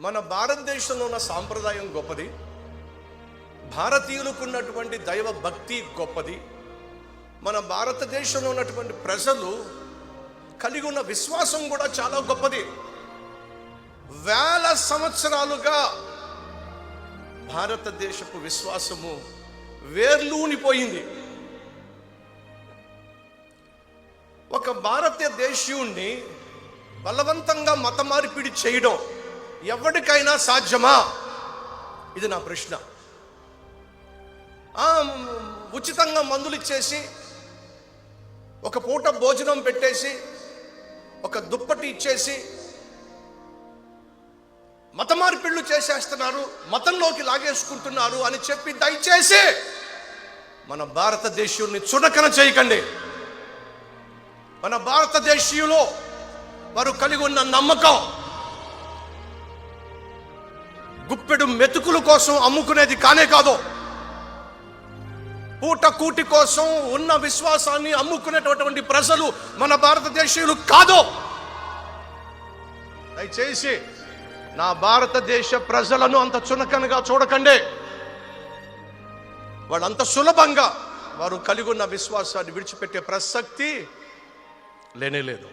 మన భారతదేశంలో ఉన్న సాంప్రదాయం గొప్పది. భారతీయులకు ఉన్నటువంటి దైవ భక్తి గొప్పది. మన భారతదేశంలో ఉన్నటువంటి ప్రజలు కలిగి ఉన్న విశ్వాసం కూడా చాలా గొప్పది. వేల సంవత్సరాలుగా భారతదేశపు విశ్వాసము వేర్లూనిపోయింది. ఒక భారతదేశీయుణ్ణి బలవంతంగా మత మార్పిడి చేయడం ఎవరికైనా సాధ్యమా? ఇది నా ప్రశ్న. ఉచితంగా మందులు ఇచ్చేసి ఒక పూట భోజనం పెట్టేసి ఒక దుప్పటి ఇచ్చేసి మత మార్పిళ్ళు చేసేస్తున్నారు మతంలోకి లాగేసుకుంటున్నారు అని చెప్పి దయచేసి మన భారతదేశీయుల్ని చుడకన చేయకండి. మన భారతదేశీయులు వారు కలిగి ఉన్న నమ్మకం గుప్పెడు మెతుకుల కోసం అమ్ముకునేది కానే కాదు. పూట కూటి కోసం ఉన్న విశ్వాసాన్ని అమ్ముకునేటటువంటి ప్రజలు మన భారతదేశీయులు కాదు. దయచేసి నా భారతదేశ ప్రజలను అంత చునకనగా చూడకండి. వాళ్ళంత సులభంగా వారు కలిగి ఉన్న విశ్వాసాన్ని విడిచిపెట్టే ప్రసక్తి లేనే లేదు.